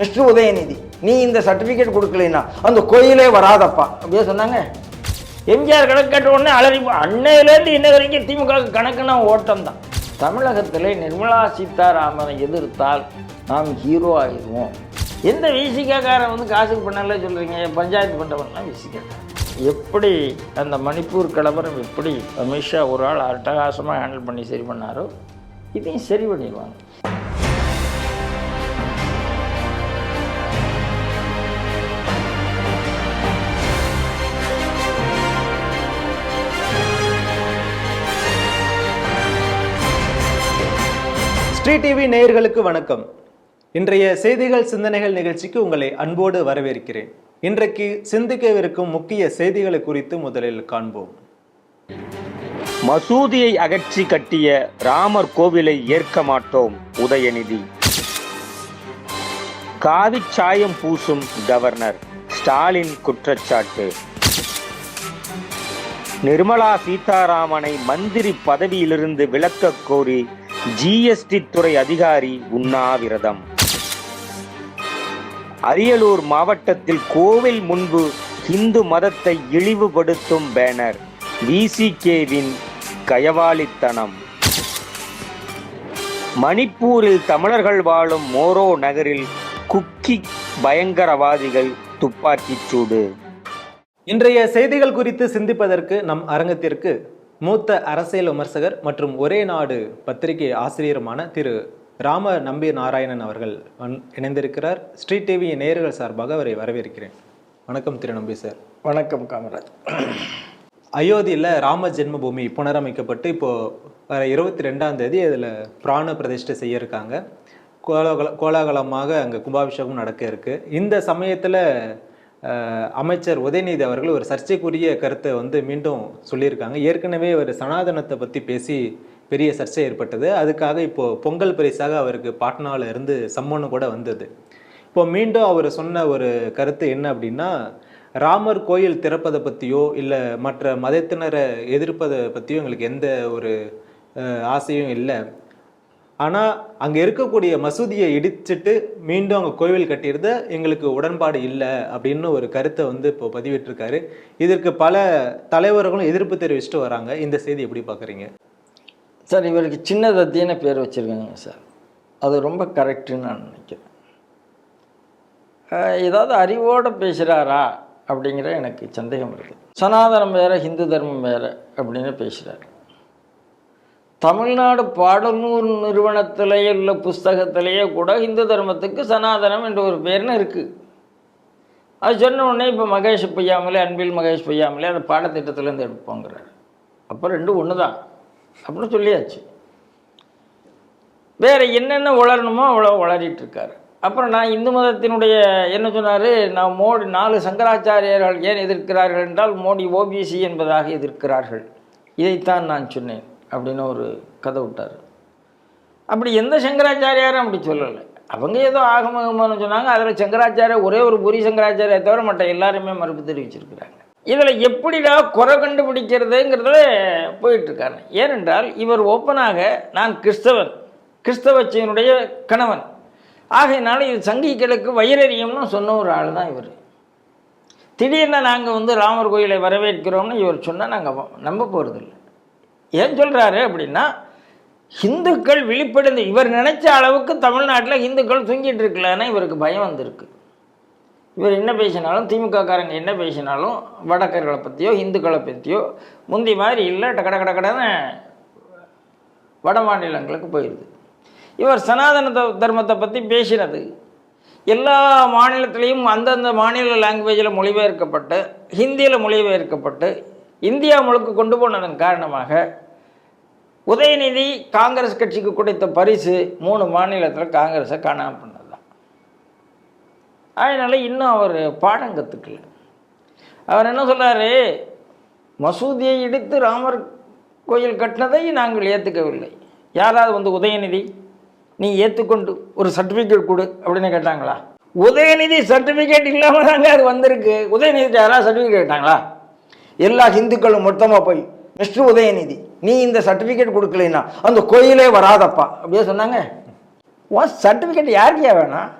Mister Udhayanidhi. நீ இந்த certificate கொடுக்கலைன்னா அந்த கோயிலே வராதப்பா. அப்படியே சொன்னாங்க. எம்ஜிஆர் கணக்கு கேட்ட உடனே அலறி அன்னையிலேருந்து இன்ன வரைக்கும் திமுக கணக்குனா ஓட்டம் தான். தமிழகத்தில் நிர்மலா சீதாராமனை எதிர்த்தால் நாம் ஹீரோ ஆயிடுவோம். எந்த விசிகாக்காரன் வந்து காசுக்கு பண்ணல சொல்கிறீங்க பஞ்சாயத்து பண்ணுறவன்லாம் விசிகாக்காரன் எப்படி அந்த மணிப்பூர் கலவரம் எப்படி அமித்ஷா ஒரு ஆள் அட்டகாசமாக ஹேண்டில் பண்ணி சரி பண்ணாரோ இதையும் சரி பண்ணிடுவாங்க. ஸ்ரீ டிவி நேயர்களுக்கு வணக்கம். இன்றைய செய்திகள் சிந்தனைகள் நிகழ்ச்சிக்கு உங்களை அன்போடு வரவேற்கிறேன். இன்றைக்கு சிந்திக்கவிருக்கும் முக்கிய செய்திகளை குறித்து முதலில் காண்போம். மசூதியை அகற்றி கட்டிய ராமர் கோவிலை ஏற்க மாட்டோம் உதயநிதி. காவிச்சாயம் பூசும் கவர்னர் ஸ்டாலின் குற்றச்சாட்டு. நிர்மலா சீதாராமனை மந்திரி பதவியிலிருந்து விலக்க கோரி ஜிஎஸ்டி துறை அதிகாரி உண்ணாவிரதம். அரியலூர் மாவட்டத்தில் கோவில் முன்பு இந்து மதத்தை இழிவுபடுத்தும் பேனர் விசிகேவின் கயவாளித்தனம். மணிப்பூரில் தமிழர்கள் வாழும் மோரோ நகரில் குக்கி பயங்கரவாதிகள் துப்பாக்கிச் சூடு. இன்றைய செய்திகள் குறித்து சிந்திப்பதற்கு நம் அரங்கத்திற்கு மூத்த அரசியல் விமர்சகர் மற்றும் ஒரே நாடு பத்திரிகை ஆசிரியருமான திரு ராம நம்பி நாராயணன் அவர்கள் இணைந்திருக்கிறார். ஸ்ரீ டிவி நேயர்கள் சார்பாக அவரை வரவேற்கிறேன். வணக்கம் திரு நம்பி சார். வணக்கம் காமராஜ். அயோத்தியில் ராம ஜென்மபூமி புனரமைக்கப்பட்டு இப்போ வர இருபத்தி ரெண்டாம் தேதி அதில் பிராண பிரதிஷ்டை செய்ய இருக்காங்க கோலாகல கோலாகலமாக அங்கே கும்பாபிஷேகம் நடக்க இருக்கு. இந்த சமயத்தில் அமைச்சர் உதயநிதி அவர்கள் ஒரு சர்ச்சைக்குரிய கருத்தை வந்து மீண்டும் சொல்லியிருக்காங்க. ஏற்கனவே ஒரு சனாதனத்தை பற்றி பேசி பெரிய சர்ச்சை ஏற்பட்டது. அதுக்காக இப்போது பொங்கல் பரிசாக அவருக்கு பாட்னாவில் இருந்து சம்மன்னு கூட வந்தது. இப்போ மீண்டும் அவர் சொன்ன ஒரு கருத்து என்ன அப்படின்னா ராமர் கோயில் திறப்பதை பற்றியோ இல்லை மற்ற மதத்தினரை எதிர்ப்பதை பற்றியோ எங்களுக்கு எந்த ஒரு ஆசையும் இல்லை. ஆனால் அங்கே இருக்கக்கூடிய மசூதியை இடிச்சிட்டு மீண்டும் அங்கே கோவில் கட்டியிருந்த எங்களுக்கு உடன்பாடு இல்லை அப்படின்னு ஒரு கருத்தை வந்து இப்போ பதிவிட்டிருக்காரு. இதற்கு பல தலைவர்களும் எதிர்ப்பு தெரிவிச்சுட்டு வராங்க. இந்த செய்தி எப்படி பார்க்குறீங்க? சார் இவருக்கு சின்ன தத்தின்னு பேர் வச்சுருக்காங்க சார். அது ரொம்ப கரெக்டுன்னு நான் நினைக்கிறேன். ஏதாவது அறிவோடு பேசுகிறாரா அப்படிங்கிற எனக்கு சந்தேகம் இருக்குது சனாதனம் வேறு ஹிந்து தர்மம் வேறு அப்படின்னு பேசுகிறார் தமிழ்நாடு பாடநூல் நிறுவனத்திலேயே உள்ள புஸ்தகத்திலேயே கூட இந்து தர்மத்துக்கு சனாதனம் என்ற ஒரு பேர்னு இருக்குது அது சொன்ன உடனே இப்போ மகேஷ் பொய்யாமலே அன்பில் மகேஷ் பொய்யாமலே அந்த பாடத்திட்டத்துலேருந்து எடுப்போங்கிறார். அப்போ ரெண்டும் ஒன்று தான் அப்படின்னு சொல்லியாச்சு. வேறு என்னென்ன வளரணுமோ அவ்வளோ உளறிட்டு இருக்காரு அப்புறம் நான் இந்து மதத்தினுடைய என்ன சொன்னார்? நான் மோடி நாலு சங்கராச்சாரியர்கள் ஏன் எதிர்க்கிறார்கள் என்றால் மோடி ஓபிசி என்பதாக எதிர்க்கிறார்கள். இதைத்தான் நான் சொன்னேன். அப்படின்னு ஒரு கதை விட்டார். அப்படி எந்த சங்கராச்சாரியாரும் அப்படி சொல்லலை. அவங்க ஏதோ ஆகமகமானு சொன்னாங்க. அதில் சங்கராச்சாரியா ஒரே ஒரு புரி சங்கராச்சாரியை தவிர மற்ற எல்லாருமே மறுப்பு தெரிவிச்சிருக்கிறாங்க. இதில் எப்படிடா குறை கண்டுபிடிக்கிறதுங்கிறதுல போயிட்டுருக்காரு. ஏனென்றால் இவர் ஓப்பனாக நான் கிறிஸ்தவன் கிறிஸ்தவச்சியனுடைய கணவன். ஆகையினால இது சங்கிகளுக்கு வைரரியம்னு சொன்ன ஒரு ஆள் தான் இவர். திடீர்னு நாங்கள் வந்து ராமர் கோயிலை வரவேற்கிறோம்னு இவர் சொன்னால் நாங்கள் நம்ப போகிறதில்ல ஏன் சொல்கிறாரு அப்படின்னா ஹிந்துக்கள் விழிப்படைந்து இவர் நினைச்ச அளவுக்கு தமிழ்நாட்டில் ஹிந்துக்கள் தூங்கிட்டு இருக்கலன்னா இவருக்கு பயம் வந்திருக்கு. இவர் என்ன பேசினாலும் திமுககாரங்க என்ன பேசினாலும் வடக்கர்களை பற்றியோ இந்துக்களை பற்றியோ முந்தி மாதிரி இல்லை டக்கட கட வட மாநிலங்களுக்கு போயிடுது இவர் சனாதன தர்மத்தை பற்றி பேசினது. எல்லா மாநிலத்திலையும் அந்தந்த மாநில லாங்குவேஜில் மொழிபெயர்க்கப்பட்டு ஹிந்தியில் மொழிபெயர்க்கப்பட்டு இந்தியா முழுக்க கொண்டு போனதன் காரணமாக உதயநிதி காங்கிரஸ் கட்சிக்கு கொடுத்த பரிசு மூணு மாநிலத்தில் காங்கிரஸை காணாமல் பண்ணது தான். அதனால் இன்னும் அவர் பாடம் கற்றுக்கல அவர் என்ன சொல்கிறாரு மசூதியை இடித்து ராமர் கோயில் கட்டினதை நாங்கள் ஏற்றுக்கவில்லை யாராவது வந்து உதயநிதி நீ ஏற்றுக்கொண்டு ஒரு சர்டிஃபிகேட் கொடு அப்படின்னு கேட்டாங்களா? உதயநிதி சர்டிஃபிகேட் இல்லாமல் தாங்க அது வந்திருக்கு. உதயநிதி யாராவது சர்டிஃபிகேட் கேட்டாங்களா? எல்லா ஹிந்துக்களும் மொத்தமாக போய் மிஸ்டர் உதயநிதி நீ இந்த சர்டிஃபிகேட் கொடுக்கலைன்னா அந்த கோயிலே வராதப்பா. அப்படியே சொன்னாங்க. உன் சர்டிஃபிகேட் யாருக்கியா வேணாம்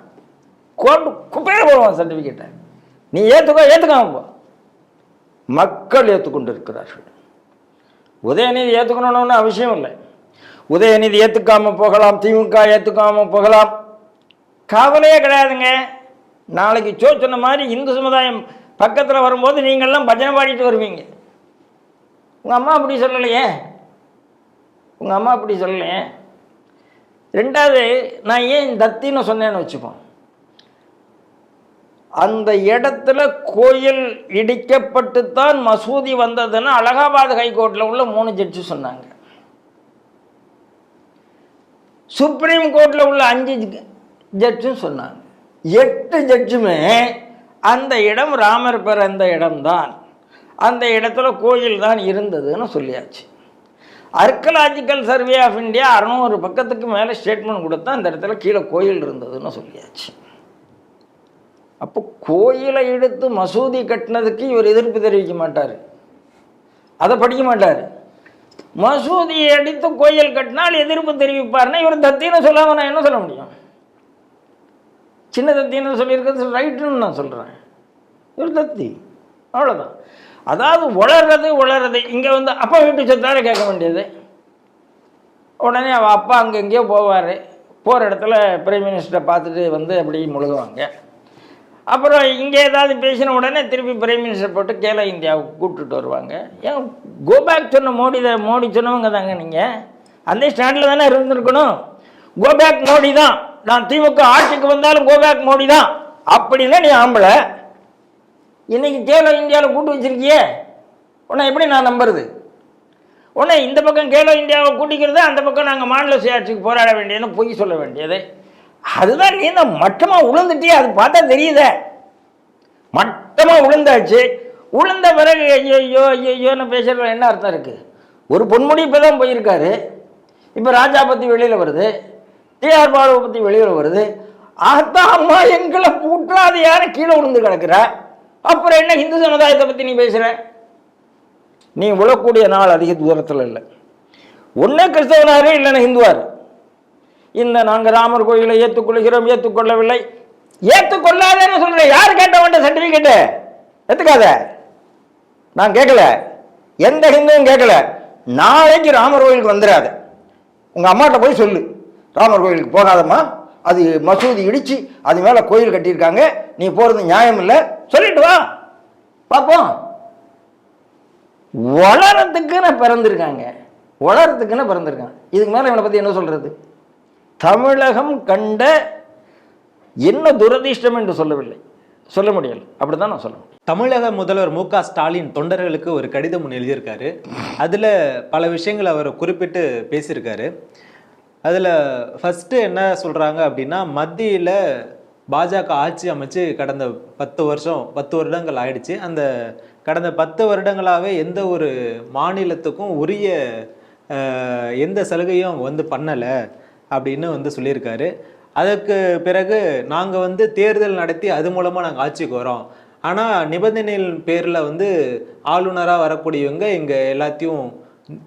கோட்டு குப்பையில் போடுவான் சர்டிஃபிகேட்டை நீ ஏற்றுக்கோ ஏற்றுக்காம போ. மக்கள் ஏற்றுக்கொண்டு இருக்கிறார்கள் உதயநிதி ஏற்றுக்கணும்னு அவசியம் இல்லை. உதயநிதி ஏற்றுக்காமல் போகலாம் திமுக ஏற்றுக்காமல் போகலாம். கவலையே கிடையாதுங்க. நாளைக்கு சோ சொன்ன மாதிரி இந்து சமுதாயம் பக்கத்தில் வரும்போது நீங்கள்லாம் பஜனை பாடிட்டு வருவீங்க. உங்கள் அம்மா அப்படி சொல்லலையே. உங்கள் அம்மா அப்படி சொல்லலையே. ரெண்டாவது நான் ஏன் தத்தின்னு சொன்னேன்னு வச்சுப்போம். அந்த இடத்துல கோயில் இடிக்கப்பட்டுத்தான் மசூதி வந்ததுன்னு அலகாபாத் ஹைகோர்ட்டில் உள்ள மூணு ஜட்ஜு சொன்னாங்க. சுப்ரீம் கோர்ட்டில் உள்ள அஞ்சு ஜட்ஜும் சொன்னாங்க. எட்டு ஜட்ஜுமே அந்த இடம் ராமர் பிறந்த இடம்தான். அந்த இடத்துல கோயில் தான் இருந்ததுன்னு சொல்லியாச்சு. அர்க்கலாஜிக்கல் சர்வே ஆஃப் இந்தியா அறநூறு பக்கத்துக்கு மேலே ஸ்டேட்மெண்ட் கொடுத்தா அந்த இடத்துல கீழே கோயில் இருந்ததுன்னு சொல்லியாச்சு. அப்போ கோயிலை எடுத்து மசூதி கட்டினதுக்கு இவர் எதிர்ப்பு தெரிவிக்க மாட்டார். அதை படிக்க மாட்டார். மசூதியை அடித்து கோயில் கட்டினால் எதிர்ப்பு தெரிவிப்பார்னா இவர் தத்தின்னு சொல்லாமல் நான் என்ன சொல்ல முடியும்? சின்ன தத்தின்னு சொல்லியிருக்கிறது ரைட்டுன்னு நான் சொல்கிறேன் இவர் தத்தி. அவ்வளோதான் அதாவது உளறது உளறது இங்கே வந்து அப்பா வீட்டு சொத்தார கேட்க வேண்டியது. உடனே அவள் அப்பா அங்கே எங்கேயோ போவார். போகிற இடத்துல பிரைம் மினிஸ்டரை பார்த்துட்டு வந்து அப்படி முழுகுவாங்க. அப்புறம் இங்கே ஏதாவது பேசின உடனே திருப்பி பிரைம் மினிஸ்டர் போட்டு கேல இந்தியாவுக்கு கூப்பிட்டுட்டு வருவாங்க. ஏன்? கோபேக் சொன்ன மோடி தான் மோடி சொன்னவங்க தாங்க நீங்கள் அந்த ஸ்டாண்டில் தானே இருந்திருக்கணும். கோபேக் மோடி தான். நான் திமுக ஆட்சிக்கு வந்தாலும் கோபேக் மோடி தான். அப்படின்னா நீ ஆம்பளை. இன்றைக்கி கேலோ இந்தியாவில் கூட்டு வச்சுருக்கியே? உன்னை எப்படி நான் நம்புறது? உடனே இந்த பக்கம் கேலோ இந்தியாவை கூட்டிக்கிறது அந்த பக்கம் நாங்கள் மாநில சுயாட்சிக்கு போராட வேண்டியதுன்னு பொய் சொல்ல வேண்டியது. அதுதான் நீ இந்த மட்டமாக உளுந்துட்டே அது பார்த்தா தெரியுதே. மட்டமாக உளுந்தாச்சு. உளுந்த பிறகு ஐயோ ஐயோ ஐயோன்னு பேசுறதுல என்ன அர்த்தம் இருக்குது ஒரு பொன்முடி இப்போ தான் போயிருக்காரு. இப்போ ராஜா பற்றி வெளியில் வருது. டிஆர் பாலுவை பற்றி வெளியில் வருது. ஆத்தா அம்மா எங்களை பூட்டாது யாரும் கீழே விழுந்து கிடக்குறா? அப்புறம் என்ன இந்து சமுதாயத்தை பற்றி நீ பேசுகிற நீ விழக்கூடிய நாள் அதிக தூரத்தில் இல்லை. ஒன்றே கிறிஸ்தவனாரு இல்லைன்னா ஹிந்துவார். இந்த நாங்கள் ராமர் கோயிலை ஏற்றுக்கொள்கிறோம் ஏற்றுக்கொள்ளவில்லை. ஏற்றுக்கொள்ளாதேன்னு சொல்கிறேன் யார் கேட்ட சர்டிஃபிகேட்டு ஏற்றுக்காத நான் கேட்கல எந்த ஹிந்துவும் கேட்கல நாளைக்கு ராமர் கோயிலுக்கு வந்துடாத. உங்கள் அம்மாட்ட போய் சொல்லு. ராமர் கோயிலுக்கு போகாதம்மா. அது மசூதி இடிச்சு அது மேலே கோயில் கட்டியிருக்காங்க. நீ போகிறது நியாயம் இல்லை சொல்லிட்டு வா. பார்ப்போம். வளரத்துக்குன்னு பிறந்திருக்காங்க. வளரத்துக்குன்னு பிறந்திருக்காங்க. இதுக்கு மேலே இவனை பற்றி என்ன சொல்கிறது தமிழகம் கண்ட என்ன துரதிர்ஷ்டம் என்று சொல்லவில்லை. சொல்ல முடியல. அப்படிதான் நான் சொல்ல முடியும். தமிழக முதல்வர் மு ஸ்டாலின் தொண்டர்களுக்கு ஒரு கடிதம் ஒன்று எழுதியிருக்காரு. அதில் பல விஷயங்களை அவர் குறிப்பிட்டு பேசியிருக்காரு. அதில் ஃபஸ்ட்டு என்ன சொல்கிறாங்க அப்படின்னா மத்தியில் பாஜக ஆட்சி அமைச்சு கடந்த பத்து வருஷம் பத்து வருடங்கள் ஆயிடுச்சு. அந்த கடந்த பத்து வருடங்களாகவே எந்த ஒரு மாநிலத்துக்கும் உரிய எந்த சலுகையும் அவங்க வந்து பண்ணலை அப்படின்னு வந்து சொல்லியிருக்காரு. அதற்கு பிறகு நாங்கள் வந்து தேர்தல் நடத்தி அது மூலமாக நாங்கள் ஆட்சிக்கு வரோம். ஆனால் நிபந்தனையின் பேரில் வந்து ஆளுநராக வரக்கூடியவங்க இங்கே எல்லாத்தையும்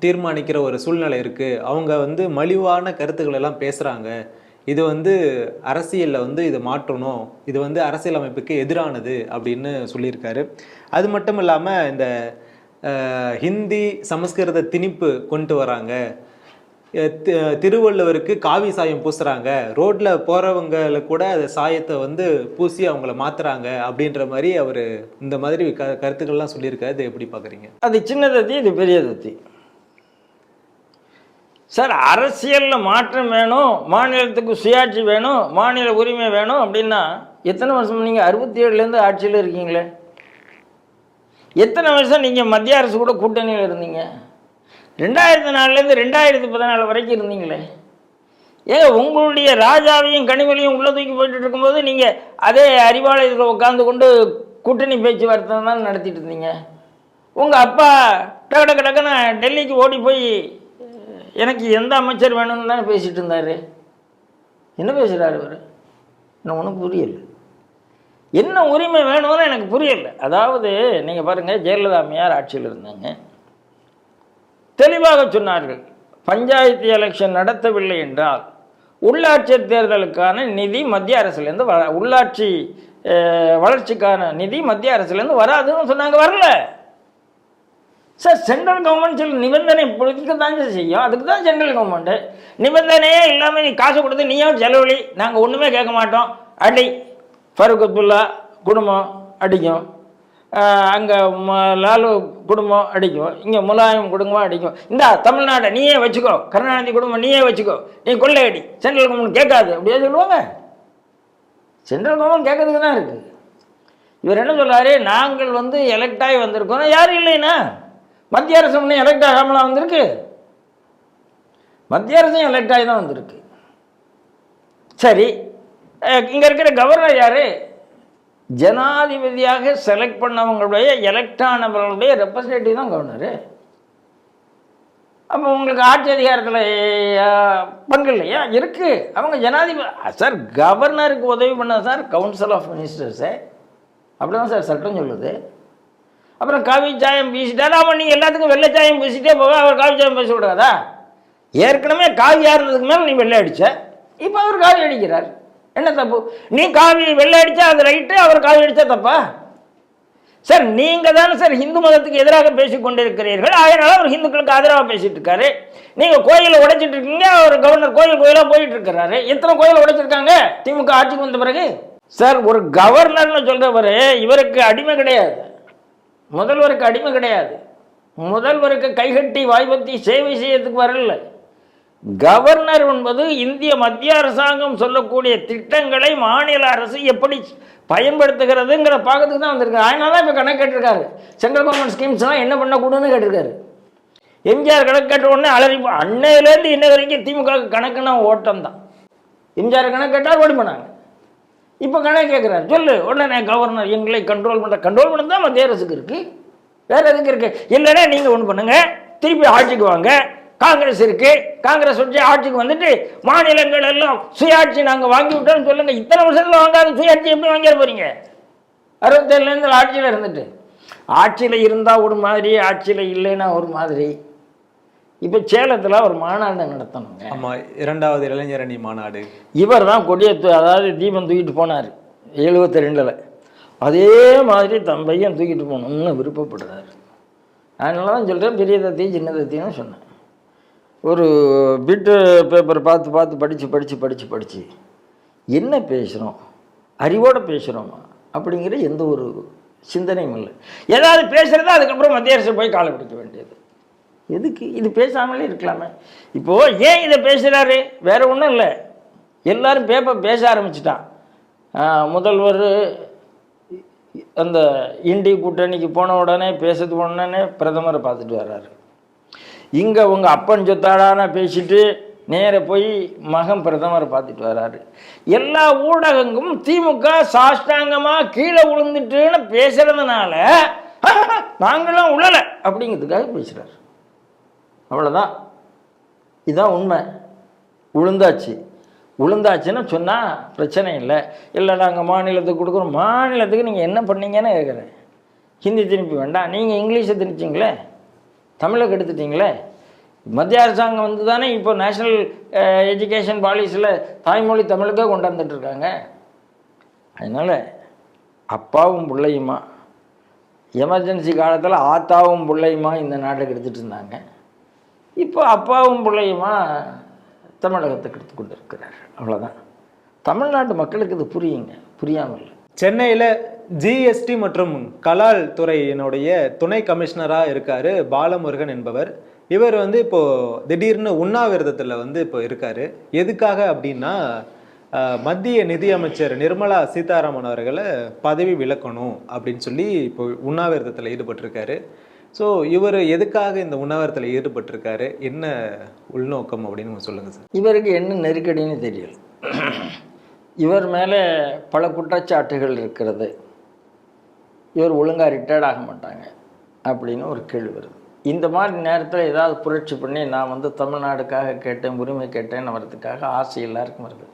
தீர்மானிக்கிற ஒரு சூழ்நிலை இருக்குது அவங்க வந்து மலிவான கருத்துக்கள் எல்லாம் பேசுகிறாங்க இது வந்து அரசியலில் வந்து இதை மாற்றணும். இது வந்து அரசியலமைப்புக்கு எதிரானது அப்படின்னு சொல்லியிருக்காரு. அது மட்டும் இல்லாமல் இந்த ஹிந்தி சமஸ்கிருத திணிப்பு கொண்டு வராங்க. திருவள்ளுவருக்கு காவி சாயம் பூசுகிறாங்க ரோட்டில் போகிறவங்கள கூட அந்த சாயத்தை வந்து பூசி அவங்கள மாற்றுறாங்க அப்படின்ற மாதிரி அவர் இந்த மாதிரி க கருத்துக்கள்லாம் சொல்லியிருக்காரு. இதை எப்படி பார்க்குறீங்க அது சின்ன தத்தி இது பெரிய தத்தி சார் அரசியலில் மாற்றம் வேணும் மாநிலத்துக்கு சுயாட்சி வேணும் மாநில உரிமை வேணும் அப்படின்னா எத்தனை வருஷம் நீங்கள் அறுபத்தி ஏழுலேருந்து ஆட்சியில் இருக்கீங்களே? எத்தனை வருஷம் நீங்கள் மத்திய அரசு கூட கூட்டணியில் இருந்தீங்க? ரெண்டாயிரத்தி நாலுலேருந்து ரெண்டாயிரத்தி பதினாலு வரைக்கும் இருந்தீங்களே? ஏங்க உங்களுடைய ராஜாவையும் கனிமொழியும் உள்ள தூக்கி போயிட்டு இருக்கும்போது நீங்கள் அதே அறிவாலயத்தில் உட்காந்து கொண்டு கூட்டணி பேச்சுவார்த்தை தான் நடத்திட்டு இருந்தீங்க. உங்கள் அப்பா டக்கு டக்கு டக்குன்னு டெல்லிக்கு ஓடி போய் எனக்கு எந்த அமைச்சர் வேணும்னு தானே பேசிகிட்டு இருந்தார். என்ன பேசுகிறாரு அவர்? இன்னும் ஒன்றும் புரியலை. என்ன உரிமை வேணும்னு எனக்கு புரியலை. அதாவது நீங்கள் பாருங்கள் ஜெயலலிதா அம்மையார் ஆட்சியில் இருந்தாங்க. தெளிவாக சொன்னார்கள் பஞ்சாயத்து எலெக்ஷன் நடத்தவில்லை என்றால் உள்ளாட்சி தேர்தலுக்கான நிதி மத்திய அரசுலேருந்து வ உள்ளாட்சி வளர்ச்சிக்கான நிதி மத்திய அரசுலேருந்து வராதுன்னு சொன்னாங்க வரல. சார் சென்ட்ரல் கவர்மெண்ட் சில நிபந்தனை பிடிக்க தான் சார் செய்யும். அதுக்கு தான் சென்ட்ரல் கவர்மெண்ட்டு நிபந்தனையே இல்லாமல் நீ காசு கொடுத்து நீயும் செலவழி நாங்கள் ஒன்றுமே கேட்க மாட்டோம். அடி ஃபருக் அப்துல்லா குடும்பம் அடிக்கும். அங்கே லாலு குடும்பம் அடிக்கும். இங்கே முலாயம் குடும்பம் அடிக்கும். இந்தா தமிழ்நாட்டை நீயே வச்சுக்கோ. கருணாநிதி குடும்பம் நீயே வச்சுக்கோ. நீ கொள்ளையடி. சென்ட்ரல் கவர்மெண்ட் கேட்காது. அப்படியே சொல்லுவாங்க. சென்ட்ரல் கவர்மெண்ட் கேட்கறதுக்கு தான் இருக்குது இவர் என்ன சொல்கிறாரு நாங்கள் வந்து எலெக்டாகி வந்திருக்கோம் யாரும் இல்லைன்னா? மத்திய அரசு முன்னே எலெக்ட் ஆகாமலாம் வந்திருக்கு? மத்திய அரசும் எலெக்ட் ஆகி தான் வந்திருக்கு. சரி இங்கே இருக்கிற கவர்னர் யார்? ஜனாதிபதியாக செலக்ட் பண்ணவங்களுடைய எலெக்ட் ஆனவர்களுடைய ரெப்ரசன்டேட்டிவ் தான் கவர்னரு அப்போ உங்களுக்கு ஆட்சி அதிகாரத்தில் பங்கு இல்லையா? இருக்குது அவங்க ஜனாதிபதி சார் கவர்னருக்கு உதவி பண்ண சார் கவுன்சில் ஆஃப் மினிஸ்டர்ஸு அப்படி தான் சார் சட்டம் சொல்லுது. அப்புறம் காவி சாயம் வீசிட்டாரு அவன் நீ எல்லாத்துக்கும் வெள்ளை சாயம் பூசிட்டே போக அவர் காவி சாயம் பேச விடாதா ஏற்கனவே காவியாக இருந்ததுக்கு மேலே நீ வெள்ளை அடிச்ச. இப்போ அவர் காவி அடிக்கிறார். என்ன தப்பு? நீ காவி வெள்ளை அடித்தா அது ரைட்டு அவர் காவி அடித்தா தப்பா? சார் நீங்கள் தானே சார் ஹிந்து மதத்துக்கு எதிராக பேசிக்கொண்டிருக்கிறீர்கள் கொண்டிருக்கிறீர்கள். அவர் ஹிந்துக்களுக்கு ஆதரவாக பேசிகிட்டு இருக்காரு. நீங்கள் கோயிலை உடைச்சிட்டு இருக்கீங்க அவர் கவர்னர் கோயில் கோயிலாக போயிட்டு இருக்கிறாரு. எத்தனை கோயிலை உடைச்சிருக்காங்க? திமுக ஆட்சிக்கு வந்த பிறகு? சார் ஒரு கவர்னர்னு சொல்கிறவர் இவருக்கு அடிமை கிடையாது. முதல்வருக்கு அடிமை கிடையாது. முதல்வருக்கு கைகட்டி வாய்ப்பத்தி சேவை செய்யறதுக்கு வரல. கவர்னர் என்பது இந்திய மத்திய அரசாங்கம் சொல்லக்கூடிய திட்டங்களை மாநில அரசு எப்படி பயன்படுத்துகிறதுங்கிற பார்க்கறதுக்கு தான் வந்திருக்காரு. அதனால தான் இப்போ கணக்கு கேட்டிருக்காரு. சென்ட்ரல் கவர்மெண்ட் ஸ்கீம்ஸ்லாம் என்ன பண்ணக்கூடாதுன்னு கேட்டிருக்காரு. எம்ஜிஆர் கணக்கு கேட்ட உடனே அலறிப்போம் அன்னையிலேருந்து இன்ன வரைக்கும் திமுக கணக்குன்னா ஓட்டம் தான். எம்ஜிஆர் கணக்கு கேட்டால் ஓடி பண்ணாங்க இப்போ கணக்கு கேட்குறாரு சொல்லு. உடனே கவர்னர் எங்களை கண்ட்ரோல் பண்ணுற கண்ட்ரோல் பண்ண தான் மத்திய அரசுக்கு இருக்குது வேறு எதுக்கு இருக்குது இல்லைன்னா நீங்கள் ஒன்று பண்ணுங்கள் திருப்பி ஆட்சிக்கு வாங்க. காங்கிரஸ் இருக்கு. காங்கிரஸ் வச்சு ஆட்சிக்கு வந்துட்டு மாநிலங்கள் எல்லாம் சுயாட்சி நாங்கள் வாங்கி விட்டோம்னு சொல்லுங்க. இத்தனை வருஷத்தில் வாங்காத சுயாட்சி எப்படி வாங்கிட போறீங்க? அறுபத்தேழுலேருந்து ஆட்சியில் இருந்துட்டு. ஆட்சியில் இருந்தால் ஒரு மாதிரி ஆட்சியில் இல்லைன்னா ஒரு மாதிரி. இப்போ சேலத்தில் ஒரு மாநாடு நடத்தணுங்க. ஆமா இரண்டாவது இளைஞரணி மாநாடு. இவர் தான் கொடியை அதாவது தீபம் தூக்கிட்டு போனார் எழுபத்தி ரெண்டில். அதே மாதிரி தன் பையன் தூக்கிட்டு போகணும்னு விருப்பப்படுறாரு. அதனால தான் சொல்கிறேன் பெரிய தத்தி சின்ன தத்தின்னு சொன்னேன். ஒரு பிட்டு பேப்பர் பார்த்து பார்த்து படித்து படித்து படித்து படித்து என்ன பேசுகிறோம் அறிவோடு பேசுகிறோமா அப்படிங்கிற எந்த ஒரு சிந்தனையும் இல்லை. ஏதாவது பேசுகிறதா அதுக்கப்புறம் மத்திய அரசு போய் காலை பிடிக்க வேண்டியது. எதுக்கு? இது பேசாமலே இருக்கலாமே. இப்போது ஏன் இதை பேசுகிறாரு வேறு ஒன்றும் இல்லை. எல்லாரும் பேப்பர் பேச ஆரம்பிச்சிட்டான். முதல்வர் அந்த இண்டி கூட்டணிக்கு போன உடனே பேசுறது உடனே பிரதமரை பார்த்துட்டு வர்றாரு. இங்கே உங்கள் அப்பன் சொத்தாடான பேசிட்டு நேர போய் மகன் பிரதமரை பார்த்துட்டு வர்றாரு. எல்லா ஊடகங்களும் திமுக சாஷ்டாங்கமாக கீழே விழுந்துட்டுன்னு பேசுகிறதுனால நாங்களும் உழலை அப்படிங்கிறதுக்காக பேசுகிறாரு அவ்வளோதான் இதுதான் உண்மை. உளுந்தாச்சு. உளுந்தாச்சுன்னு சொன்னால் பிரச்சனை இல்லை. இல்லை நாங்கள் மாநிலத்துக்கு கொடுக்குறோம். மாநிலத்துக்கு நீங்கள் என்ன பண்ணீங்கன்னு கேட்குறேன். ஹிந்தி திணிப்பு வேண்டாம். நீங்கள் இங்கிலீஷை திணிச்சிங்களே தமிழை கெடுத்துட்டிங்களே மத்திய அரசாங்கம் வந்து தானே இப்போ நேஷ்னல் எஜுகேஷன் பாலிசியில் தாய்மொழி தமிழுக்கே கொண்டாந்துட்டு இருக்காங்க அதனால் அப்பாவும் பிள்ளையுமா? எமர்ஜென்சி காலத்தில் ஆத்தாவும் பிள்ளையுமா இந்த நாட்டை கெடுத்துட்டு இருந்தாங்க? இப்போ அப்பாவும் பிள்ளையுமா தமிழகத்துக்கு எடுத்து கொண்டு இருக்கிறார் அவ்வளோதான் தமிழ்நாட்டு மக்களுக்கு இது புரியுங்க. புரியாமல் இல்லை. சென்னையில் ஜிஎஸ்டி மற்றும் கலால் துறையினுடைய துணை கமிஷனராக இருக்கார் பாலமுருகன் என்பவர். இவர் வந்து இப்போது திடீர்னு உண்ணாவிரதத்தில் வந்து இப்போ இருக்கார். எதுக்காக அப்படின்னா மத்திய நிதியமைச்சர் நிர்மலா சீதாராமன் அவர்களை பதவி விலக்கணும் அப்படின்னு சொல்லி இப்போ உண்ணாவிரதத்தில் ஈடுபட்டிருக்காரு. ஸோ இவர் எதுக்காக இந்த உண்ணாவிரதத்தில் ஈடுபட்டிருக்காரு? என்ன உள்நோக்கம் அப்படின்னு சொல்லுங்கள் சார் இவருக்கு என்ன நெருக்கடின்னு தெரியல. இவர் மேலே பல குற்றச்சாட்டுகள் இருக்கிறது. இவர் ஒழுங்காக ரிட்டையர்ட் ஆக மாட்டாங்க அப்படின்னு ஒரு கேள்வி வருது. இந்த மாதிரி நேரத்தில் ஏதாவது புரட்சி பண்ணி நான் வந்து தமிழ்நாடுக்காக கேட்டேன் உரிமை கேட்டேன்னு வர்றதுக்காக ஆசை எல்லாருக்கும் வருது.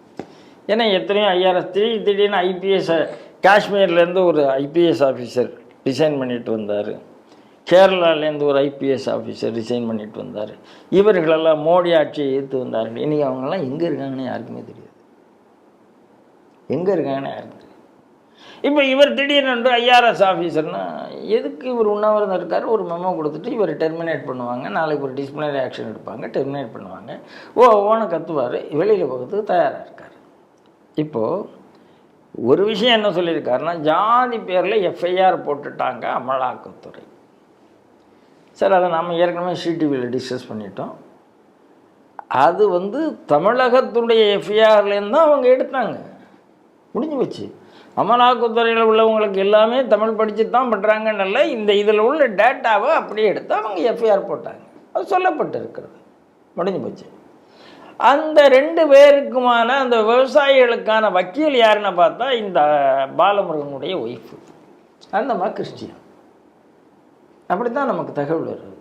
ஏன்னா எத்தனையோ ஐஆர்எஸ் திடீர்னு ஐபிஎஸ் காஷ்மீர்லேருந்து ஒரு ஐபிஎஸ் ஆஃபீஸர் டிசைன் பண்ணிட்டு வந்தார். கேரளாலேருந்து ஒரு ஐபிஎஸ் ஆஃபீஸர் ரிசைன் பண்ணிட்டு வந்தார். இவர்களெல்லாம் மோடி ஆட்சியை எதிர்த்து வந்தார்கள் இன்றைக்கி அவங்கெல்லாம் எங்கே இருக்காங்கன்னு யாருக்குமே தெரியாது. எங்கே இருக்காங்கன்னு யாருக்கும் இப்போ இவர் திடீர்னு ஐஆர்எஸ் ஆஃபீஸர்னா எதுக்கு இவர் உண்ணாவிரதம் இருக்கார்? ஒரு மெமோ கொடுத்துட்டு இவர் டெர்மினேட் பண்ணுவாங்க. நாளைக்கு ஒரு டிஸ்பிளினரி ஆக்ஷன் எடுப்பாங்க. டெர்மினேட் பண்ணுவாங்க. ஓ ஓன கத்துவார். வெளியில் போகிறதுக்கு தயாராக இருக்கார். இப்போது ஒரு விஷயம் என்ன சொல்லியிருக்காருன்னா ஜாதி பேரில் எஃப்ஐஆர் போட்டுட்டாங்க அமலாக்கத்துறை. சார் அதை நம்ம ஏற்கனவே சிடிவியில் டிஸ்கஸ் பண்ணிட்டோம். அது வந்து தமிழகத்துடைய எஃப்ஐஆர்லேருந்து தான் அவங்க எடுத்தாங்க. முடிஞ்சு போச்சு. அமலாக்கத்துறையில் உள்ளவங்களுக்கு எல்லாமே தமிழ் படித்து தான் பண்ணுறாங்கன்னு இந்த இதில் உள்ள டேட்டாவை அப்படியே எடுத்து அவங்க எஃப்ஐஆர் போட்டாங்க. அது சொல்லப்பட்டு இருக்கிறது முடிஞ்சு போச்சு. அந்த ரெண்டு பேருக்குமான அந்த விவசாயிகளுக்கான வக்கீல் யாருன்னு பார்த்தா இந்த பாலமுருகனுடைய ஒய்ஃபு அந்த அம்மா கிறிஸ்டியன். அப்படி தான் நமக்கு தகவல் வருது.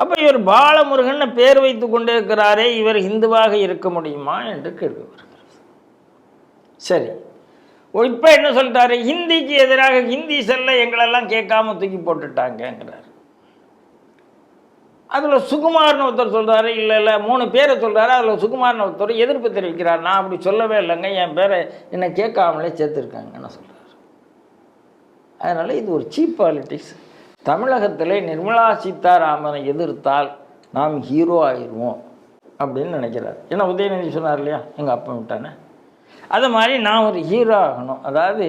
அப்போ இவர் பாலமுருகன் பேர் வைத்து கொண்டே இருக்கிறாரே இவர் இந்துவாக இருக்க முடியுமா என்று கேள்வி வருகிறது. சரி. இப்போ என்ன சொல்லிட்டாரு? ஹிந்திக்கு எதிராக ஹிந்தி செல்ல எங்களெல்லாம் கேட்காம தூக்கி போட்டுட்டாங்கங்கிறார். அதில் சுகுமார்னு ஒருத்தர் சொல்கிறாரு இல்லை இல்லை மூணு பேரை சொல்கிறாரு அதில் சுகுமார்னு ஒருத்தர் எதிர்ப்பு தெரிவிக்கிறார். நான் அப்படி சொல்லவே இல்லைங்க என் பேரை என்னை கேட்காமலே சேர்த்துருக்காங்கன்னு சொல்கிறார் அதனால் இது ஒரு சீப் பாலிட்டிக்ஸ் தமிழகத்தில் நிர்மலா சீதாராமனை எதிர்த்தால் நாம் ஹீரோ ஆயிடுவோம் அப்படின்னு நினைக்கிறார். ஏன்னா உதயநிதி சொன்னார் இல்லையா? எங்கள் அப்பா விட்டானே. அது மாதிரி நான் ஒரு ஹீரோ ஆகணும். அதாவது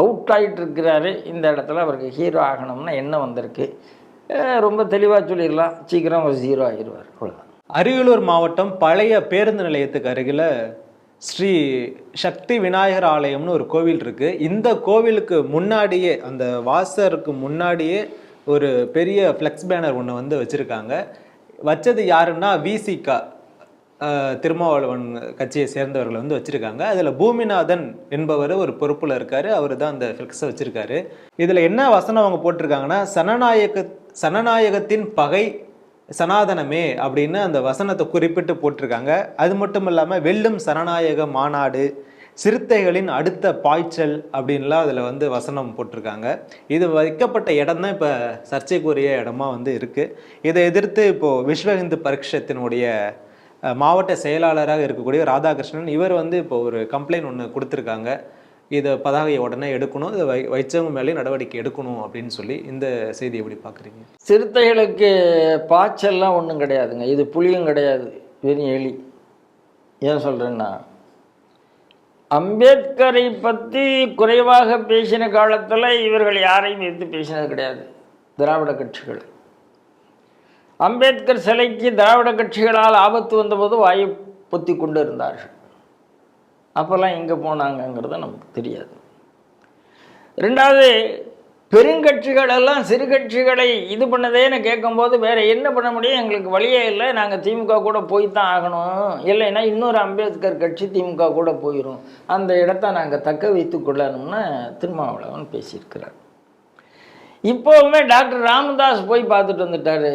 அவுட் ஆகிட்டு இருக்கிறாரு இந்த இடத்துல அவருக்கு ஹீரோ ஆகணும்னா என்ன வந்திருக்கு? ரொம்ப தெளிவாக சொல்லிடலாம். சீக்கிரம் ஒரு ஹீரோ ஆகிடுவார் அவ்வளோதான் அரியலூர் மாவட்டம் பழைய பேருந்து நிலையத்துக்கு அருகில் ஸ்ரீ சக்தி விநாயகர் ஆலயம்னு ஒரு கோவில் இருக்குது இந்த கோவிலுக்கு முன்னாடியே அந்த வாசருக்கு முன்னாடியே ஒரு பெரிய ஃப்ளெக்ஸ் பேனர் ஒன்று வந்து வச்சுருக்காங்க. வச்சது யாருன்னா விசிகா திருமாவளவன் கட்சியை சேர்ந்தவர்கள் வந்து வச்சுருக்காங்க. அதில் பூமிநாதன் என்பவர் ஒரு பொறுப்பில் இருக்கார். அவர் தான் அந்த ஃப்ளெக்ஸை வச்சுருக்காரு. இதில் என்ன வசனம் அவங்க போட்டிருக்காங்கன்னா சனநாயக சனநாயகத்தின் பகை சனாதனமே அப்படின்னு அந்த வசனத்தை குறிப்பிட்டு போட்டிருக்காங்க. அது மட்டும் இல்லாமல் வெல்லும் சனநாயக மாநாடு சிறுத்தைகளின் அடுத்த பாய்ச்சல் அப்படின்லாம் அதில் வந்து வசனம் போட்டிருக்காங்க. இது வைக்கப்பட்ட இடம் தான் இப்போ சர்ச்சைக்குரிய இடமா வந்து இருக்குது இதை எதிர்த்து இப்போது விஸ்வ இந்து பரிஷத்தினுடைய மாவட்ட செயலாளராக இருக்கக்கூடிய ராதாகிருஷ்ணன் இவர் வந்து இப்போ ஒரு கம்ப்ளைண்ட் ஒன்று கொடுத்துருக்காங்க. இதை பதாகையை உடனே எடுக்கணும் இதை வை வைச்சவங்க மேலே நடவடிக்கை எடுக்கணும் அப்படின்னு சொல்லி இந்த செய்தி எப்படி பார்க்குறீங்க? சிறுத்தைகளுக்கு பாய்ச்சல்லாம் ஒன்றும் கிடையாதுங்க. இது புளியும் கிடையாது. வெறும் எலி. ஏன் சொல்கிறேன்னா அம்பேத்கரை பற்றி குறைவாக பேசின காலத்தில் இவர்கள் யாரையும் எதிர்த்து பேசினது கிடையாது. திராவிட கட்சிகள். அம்பேத்கர் சிலைக்கு திராவிட கட்சிகளால் ஆபத்து வந்தபோது வாயை பொத்தி கொண்டு இருந்தார்கள். அப்போல்லாம் எங்கே போனாங்கங்கிறது நமக்கு தெரியாது. ரெண்டாவது பெருங்கட்சிகளெல்லாம் சிறு கட்சிகளை இது பண்ணதேன்னு கேட்கும்போது வேறு என்ன பண்ண முடியும்? எங்களுக்கு வழியே இல்லை. நாங்கள் திமுக கூட போய் தான் ஆகணும். இல்லைன்னா இன்னொரு அம்பேத்கர் கட்சி திமுக கூட போயிடும் அந்த இடத்த நாங்கள் தக்க வைத்து கொள்ளணும்னு திருமாவளவன் பேசியிருக்கிறார். இப்போவுமே டாக்டர் ராமதாஸ் போய் பார்த்துட்டு வந்துட்டார்.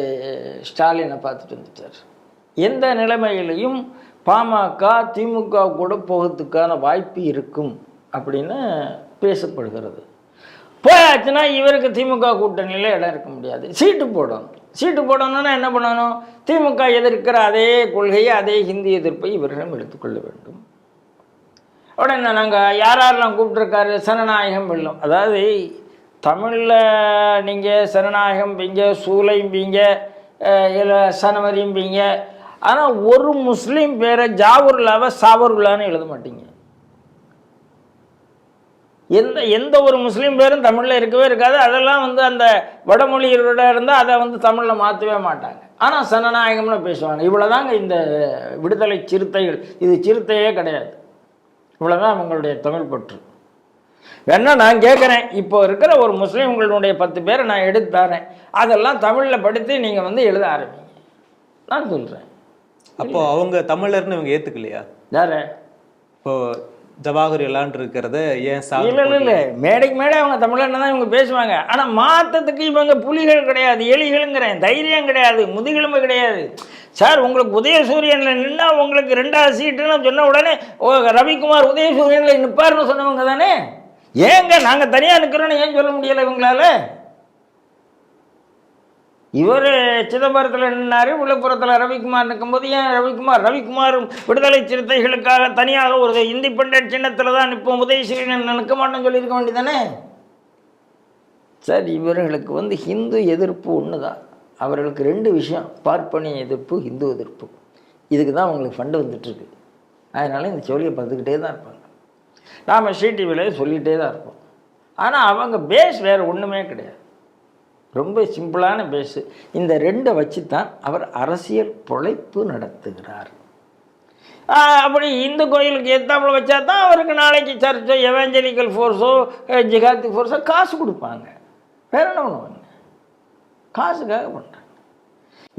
ஸ்டாலினை பார்த்துட்டு வந்துட்டார். எந்த நிலைமையிலையும் பாமக திமுக கூட போகிறதுக்கான வாய்ப்பு இருக்கும் அப்படின்னு பேசப்படுகிறது. போயாச்சுன்னா இவருக்கு திமுக கூட்டணியில் இடம் இருக்க முடியாது. சீட்டு போடணும். சீட்டு போடணும்னா என்ன பண்ணணும்? திமுக எதிர்க்கிற அதே கொள்கையை அதே ஹிந்தி எதிர்ப்பை இவர்களிடம் எடுத்துக்கொள்ள வேண்டும். உடனே நாங்கள் யார் யாரெல்லாம் கூப்பிட்ருக்காரு சனநாயகம் வெல்லும். அதாவது தமிழில் நீங்கள் சனநாயகம் பீங்க சூளைம்பீங்க இல்லை சனமரியும்பீங்க ஆனால் ஒரு முஸ்லீம் பேரை ஜாவூர்லாவை சாவருல்லான்னு எழுத மாட்டீங்க. எந்த எந்த ஒரு முஸ்லீம் பேரும் தமிழில் இருக்கவே இருக்காது. அதெல்லாம் வந்து அந்த வடமொழியோட இருந்தால் அதை வந்து தமிழில் மாற்றவே மாட்டாங்க. ஆனால் சனநாயகம்னு பேசுவாங்க. இவ்வளோதாங்க இந்த விடுதலை சிறுத்தைகள். இது சிறுத்தையே கிடையாது. இவ்வளோதான் அவங்களுடைய தமிழ் பற்று. வேணா நான் கேட்குறேன் இப்போ இருக்கிற ஒரு முஸ்லீம்களுடைய பத்து பேரை நான் எடுத்து தரேன் அதெல்லாம் தமிழில் படித்து நீங்கள் வந்து எழுத ஆரம்பிங்க. நான் சொல்கிறேன் அப்போ அவங்க தமிழர்னு இவங்க ஏத்துக்கலையா? யார? இப்போ ஜவாஹர் எல்லாம் இருக்கிறத ஏன் சால்வ் இல்லை இல்லை இல்லை. மேடைக்கு மேடை அவங்க தமிழன்னு தான் இவங்க பேசுவாங்க. ஆனால் மாற்றத்துக்கு இவங்க புலிகள் கிடையாது எலிகளுங்கிறேன் தைரியம் கிடையாது முதுகெலும்பு கிடையாது. சார் உங்களுக்கு உதயசூரியனில் நின்னா உங்களுக்கு ரெண்டாவது சீட்டுன்னு சொன்ன உடனே ஓ ரவிக்குமார் உதயசூரியனில் நிற்பார்னு சொன்னவங்க தானே? ஏங்க நாங்கள் தனியாக நிற்கிறோன்னு ஏன் சொல்ல முடியலை இவங்களால? இவர் சிதம்பரத்தில் நின்னாரு விழுப்புரத்தில் ரவிக்குமார் நிற்கும்போது ஏன் ரவிக்குமார்? ரவிக்குமாரும் விடுதலை சிறுத்தைகளுக்காக தனியாக ஒரு இண்டிபெண்டன்ட் சின்னத்தில் தான் நிற்போம். உதயசீரன் நிற்க மாட்டேன்னு சொல்லியிருக்க வேண்டியதானே? சார் இவர்களுக்கு வந்து ஹிந்து எதிர்ப்பு ஒன்று தான் அவர்களுக்கு ரெண்டு விஷயம் பார்ப்பனிய எதிர்ப்பு ஹிந்து எதிர்ப்பு. இதுக்கு தான் அவங்களுக்கு ஃபண்டு வந்துட்டுருக்கு. அதனால் இந்த சொல்லியை பார்த்துக்கிட்டே தான் இருப்பாங்க. நாம் டிவியில் சொல்லிகிட்டே தான் இருப்போம். ஆனால் அவங்க பேஸ் வேறு ஒன்றுமே கிடையாது. ரொம்ப சிம்பிளான பேஸு இந்த ரெண்டை வச்சு தான் அவர் அரசியல் பொழைப்பு நடத்துகிறார். அப்படி இந்து கோயிலுக்கு எத்தாப்புல வச்சா தான் அவருக்கு நாளைக்கு சர்ச்சோ எவாஞ்சலிக்கல் ஃபோர்ஸோ ஜிகாத்தி ஃபோர்ஸோ காசு கொடுப்பாங்க. வேற என்ன பண்ணுவாங்க காசுக்காக பண்ணுறாங்க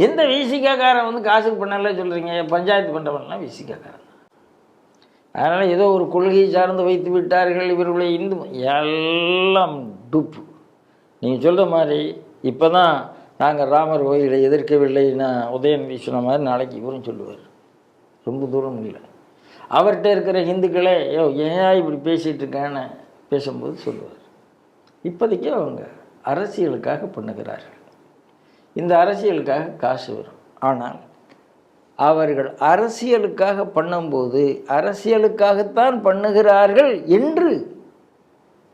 எந்த விசிகாக்காரன் வந்து காசுக்கு பண்ணல சொல்கிறீங்க பஞ்சாயத்து பண்ணுறவன்லாம் விசிகாக்காரன் அதனால் ஏதோ ஒரு கொள்கையை சார்ந்து வைத்து விட்டார்கள் இவர்களுடைய இந்து எல்லாம் டூப்பு நீங்கள் சொல்கிற மாதிரி இப்போ தான் நாங்கள் ராமர் கோயிலை எதிர்க்கவில்லைன்னா உதயநிதி சொன்ன மாதிரி நாளைக்கு இவரும் சொல்லுவார். ரொம்ப தூரம் இல்லை. அவர்கிட்ட இருக்கிற இந்துக்களே ஐயோ ஏன் இப்படி பேசிகிட்டு இருக்கான்னு? பேசும்போது சொல்லுவார். இப்போதைக்கு அவங்க அரசியலுக்காக பண்ணுகிறார்கள். இந்த அரசியலுக்காக காசு வரும். ஆனால் அவர்கள் அரசியலுக்காக பண்ணும்போது அரசியலுக்காகத்தான் பண்ணுகிறார்கள் என்று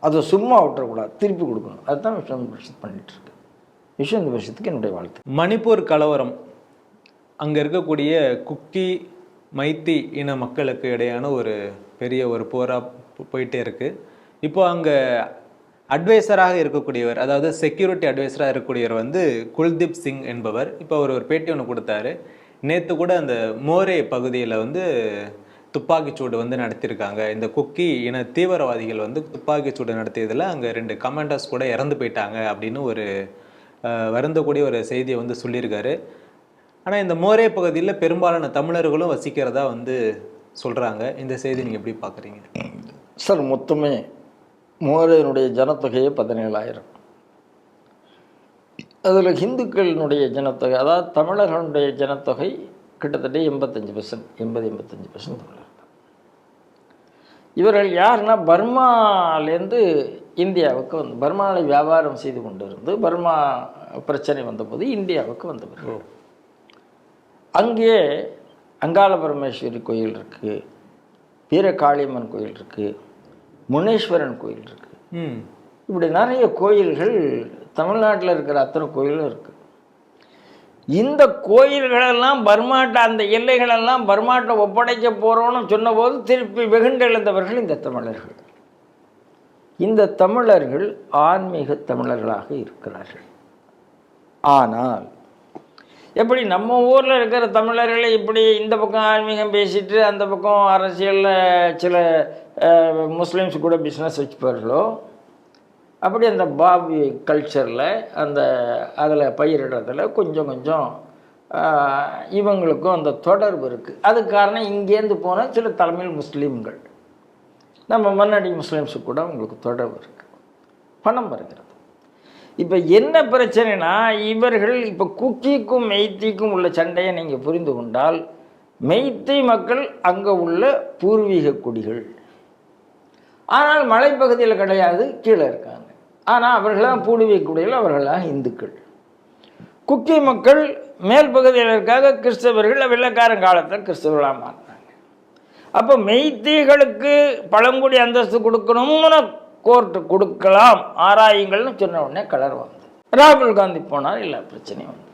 அதை சும்மா விட்டுறக்கூடாது. திருப்பி கொடுக்கணும். அதுதான் விஸ்வந்த பண்ணிகிட்ருக்கு விஷயம் விஷயத்துக்கு என்னுடைய வாழ்த்து. மணிப்பூர் கலவரம். அங்கே இருக்கக்கூடிய குக்கி மைத்தி இன மக்களுக்கு இடையான ஒரு பெரிய ஒரு போராக போயிட்டே இருக்குது இப்போ அங்கே அட்வைசராக இருக்கக்கூடியவர் அதாவது செக்யூரிட்டி அட்வைசராக இருக்கக்கூடியவர் வந்து குல்தீப் சிங் என்பவர். இப்போ அவர் ஒரு பேட்டி ஒன்று கொடுத்தாரு. நேற்று கூட அந்த மோரே பகுதியில் வந்து துப்பாக்கிச்சூடு வந்து நடத்தியிருக்காங்க. இந்த குக்கி இன தீவிரவாதிகள் வந்து துப்பாக்கிச்சூடு நடத்தியதில் அங்கே ரெண்டு கமாண்டர்ஸ் கூட இறந்து போயிட்டாங்க அப்படின்னு ஒரு வருந்தக்கூடிய ஒரு செய்தியை வந்து சொல்லியிருக்காரு. ஆனால் இந்த மோரே பகுதியில் பெரும்பாலான தமிழர்களும் வசிக்கிறதா வந்து சொல்கிறாங்க இந்த செய்தி நீங்கள் எப்படி பார்க்குறீங்க சார் மொத்தமே மோரையினுடைய ஜனத்தொகையே பதினேழாயிரம். அதில் ஹிந்துக்களினுடைய ஜனத்தொகை அதாவது தமிழர்களுடைய ஜனத்தொகை கிட்டத்தட்ட எண்பத்தஞ்சு பர்சன்ட் எண்பது எண்பத்தஞ்சு பர்சன்ட் தமிழர்கள். இவர்கள் யாருன்னா பர்மாலேருந்து இந்தியாவுக்கு வந்து பர்மாவில் வியாபாரம் செய்து கொண்டு இருந்து பர்மா பிரச்சனை வந்தபோது இந்தியாவுக்கு வந்தவர்கள் அங்கே அங்காள பரமேஸ்வரி கோயில் இருக்குது வீரகாளியம்மன் கோயில் இருக்குது முனேஸ்வரன் கோயில் இருக்குது இப்படி நிறைய கோயில்கள் தமிழ்நாட்டில் இருக்கிற அத்தனை கோயிலும் இருக்குது இந்த கோயில்களெல்லாம் பர்மாட்ட அந்த எல்லைகளெல்லாம் பர்மாட்ட ஒப்படைக்க போகிறோன்னு சொன்னபோது திருப்பி வெகுண்டெழுந்தவர்கள் இந்த தமிழர்கள். இந்த தமிழர்கள் ஆன்மீக தமிழர்களாக இருக்கிறார்கள். ஆனால் எப்படி நம்ம ஊரில் இருக்கிற தமிழர்களை இப்படி இந்த பக்கம் ஆன்மீகம் பேசிட்டு அந்த பக்கம் அரசியலில் சில முஸ்லீம்ஸ் கூட பிஸ்னஸ் வச்சுப்பார்களோ? அப்படி அந்த பாபி கல்ச்சரில் அந்த அதில் பயிரிடுறதுல கொஞ்சம் கொஞ்சம் இவங்களுக்கும் அந்த தொடர்பு இருக்குது அதுக்கு காரணம் இங்கேருந்து போன சில தலைமையில் முஸ்லீம்கள். நம்ம மன்னடி முஸ்லீம்ஸு கூட அவங்களுக்கு தொடர்பு இருக்குது பணம் வருகிறது. இப்போ என்ன பிரச்சனைனா இவர்கள் இப்போ குக்கிக்கும் மெய்த்திக்கும் உள்ள சண்டையை நீங்கள் புரிந்து கொண்டால் மெய்த்தி மக்கள் அங்கே உள்ள பூர்வீக குடிகள். ஆனால் மலைப்பகுதியில் கிடையாது கீழே இருக்காங்க. ஆனால் அவர்களாம் பூர்வீக குடிகள் அவர்களாம் இந்துக்கள். குக்கி மக்கள் மேல் பகுதியில் இருக்காக கிறிஸ்தவர்கள் வெள்ளக்காரன் காலத்தில் கிறிஸ்தவர்களாக அப்போ மெய்த்தீகளுக்கு பழங்குடி அந்தஸ்து கொடுக்கணும்னு கோர்ட்டு கொடுக்கலாம். ஆராயுங்கள்னு சொன்ன உடனே கலர் வந்து ராகுல் காந்தி போனார் எல்லா பிரச்சனையும் வந்து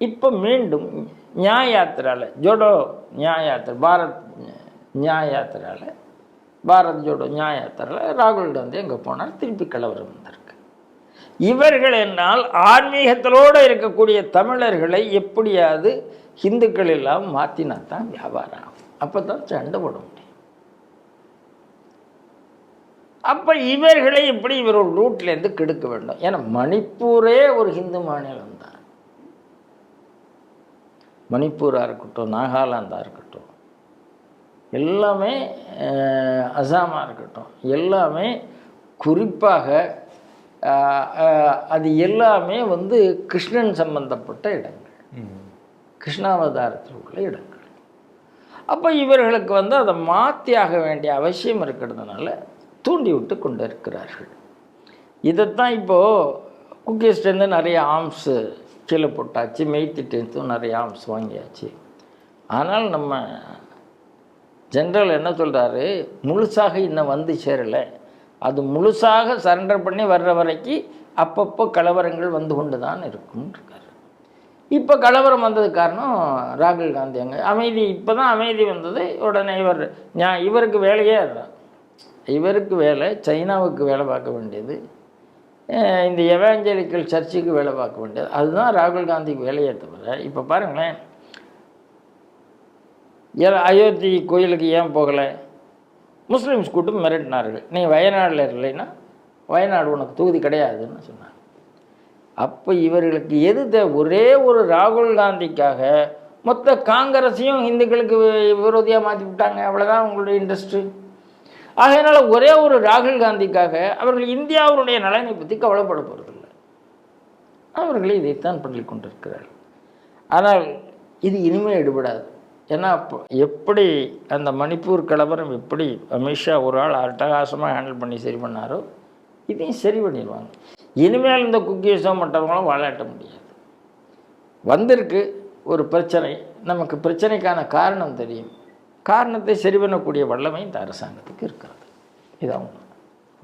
இப்போ மீண்டும் நியாய யாத்திரால ஜோடோ நியாய யாத்திரை பாரத் நியாய பாரத் ஜோடோ நியாய யாத்திரால ராகுல் காந்தி அங்கே போனார் திருப்பி கலவரம் வந்திருக்கு. இவர்கள் என்னால் ஆன்மீகத்திலோடு இருக்கக்கூடிய தமிழர்களை எப்படியாவது ஹிந்துக்கள் எல்லாம் மாற்றினா தான் வியாபாரம் ஆகும். அப்போ தான் சண்டை போட முடியும். அப்போ இவர்களை எப்படி இவர் ஒரு ரூட்லேருந்து கெடுக்க வேண்டும். ஏன்னா மணிப்பூரே ஒரு ஹிந்து மாநிலம் தான். மணிப்பூராக இருக்கட்டும் நாகாலாந்தாக இருக்கட்டும் எல்லாமே அசாமாக இருக்கட்டும் எல்லாமே குறிப்பாக அது எல்லாமே வந்து கிருஷ்ணன் சம்பந்தப்பட்ட இடங்கள். கிருஷ்ணாவதாரத்தில் உள்ள இடங்கள் அப்போ இவர்களுக்கு வந்து அதை மாற்றியாக வேண்டிய அவசியம் இருக்கிறதுனால தூண்டி விட்டு கொண்டு இருக்கிறார்கள். இதைத்தான் இப்போது குக்கீஸ்டேருந்து நிறைய ஆர்ம்ஸு கீழே போட்டாச்சு மெய்த்திட்டேருந்தும் நிறைய ஆர்ம்ஸ் வாங்கியாச்சு. ஆனால் நம்ம ஜென்ரல் என்ன சொல்கிறாரு முழுசாக இன்னும் வந்து சேரலை. அது முழுசாக சரண்டர் பண்ணி வர்ற வரைக்கும் அப்பப்போ கலவரங்கள் வந்து கொண்டு தான் இருக்கும்னு இப்போ கலவரம் வந்தது காரணம் ராகுல் காந்தி அங்கே. அமைதி இப்போ தான் அமைதி வந்தது. உடனே இவர் நான் இவருக்கு வேலையே அதுதான் இவருக்கு வேலை சைனாவுக்கு வேலை பார்க்க வேண்டியது. இந்த எவாஞ்சலிக்கல் சர்ச்சுக்கு வேலை பார்க்க வேண்டியது. அதுதான் ராகுல் காந்திக்கு வேலையே தவிர இப்போ பாருங்களேன். அயோத்தி கோயிலுக்கு ஏன் போகலை? முஸ்லீம்ஸ் கூட்டம் மிரட்டினார்கள். நீ வயநாடில் இல்லைன்னா வயநாடு உனக்கு தொகுதி கிடையாதுன்னு சொன்னாங்க. அப்போ இவர்களுக்கு எது தே ஒரே ஒரு ராகுல் காந்திக்காக மொத்த காங்கிரஸையும் இந்துக்களுக்கு விரோதியாக மாற்றி விட்டாங்க. அவ்வளோதான் உங்களுடைய இன்ட்ரெஸ்ட்டு ஆகையினால ஒரே ஒரு ராகுல் காந்திக்காக அவர்கள் இந்தியாவுடைய நலனை பற்றி கவலைப்பட போகிறதில்லை அவர்களே இதைத்தான் பண்ணி கொண்டிருக்கிறார்கள். ஆனால் இது இனிமேல் எடுபடாது. ஏன்னா அப்போ எப்படி அந்த மணிப்பூர் கலவரம் எப்படி அமித்ஷா ஒரு ஆள் அட்டகாசமாக ஹேண்டில் பண்ணி சரி பண்ணாரோ இதையும் சரி பண்ணிடுவாங்க. இனிமேல் இந்த குக்கீஸோ மற்றவங்களும் வாழாட்ட முடியாது. வந்திருக்கு ஒரு பிரச்சனை. நமக்கு பிரச்சனைக்கான காரணம் தெரியும். காரணத்தை சரி பண்ணக்கூடிய வல்லமை இந்த அரசாங்கத்துக்கு இருக்கிறது. இதான்.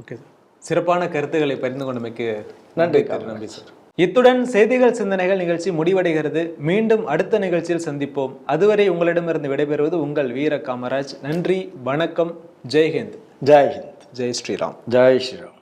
Okay sir. சிறப்பான கருத்துக்களை பகிர்ந்து கொண்டமைக்கு நன்றி, நம்பி சார். இத்துடன் செய்திகள் சிந்தனைகள் நிகழ்ச்சி முடிவடைகிறது. மீண்டும் அடுத்த நிகழ்ச்சியில் சந்திப்போம். அதுவரை உங்களிடமிருந்து விடைபெறுவது உங்கள் வீர காமராஜ். நன்றி வணக்கம். ஜெய்ஹிந்த். ஜெய் ஹிந்த் ஜெய் ஸ்ரீராம். ஜெய் ஸ்ரீராம்.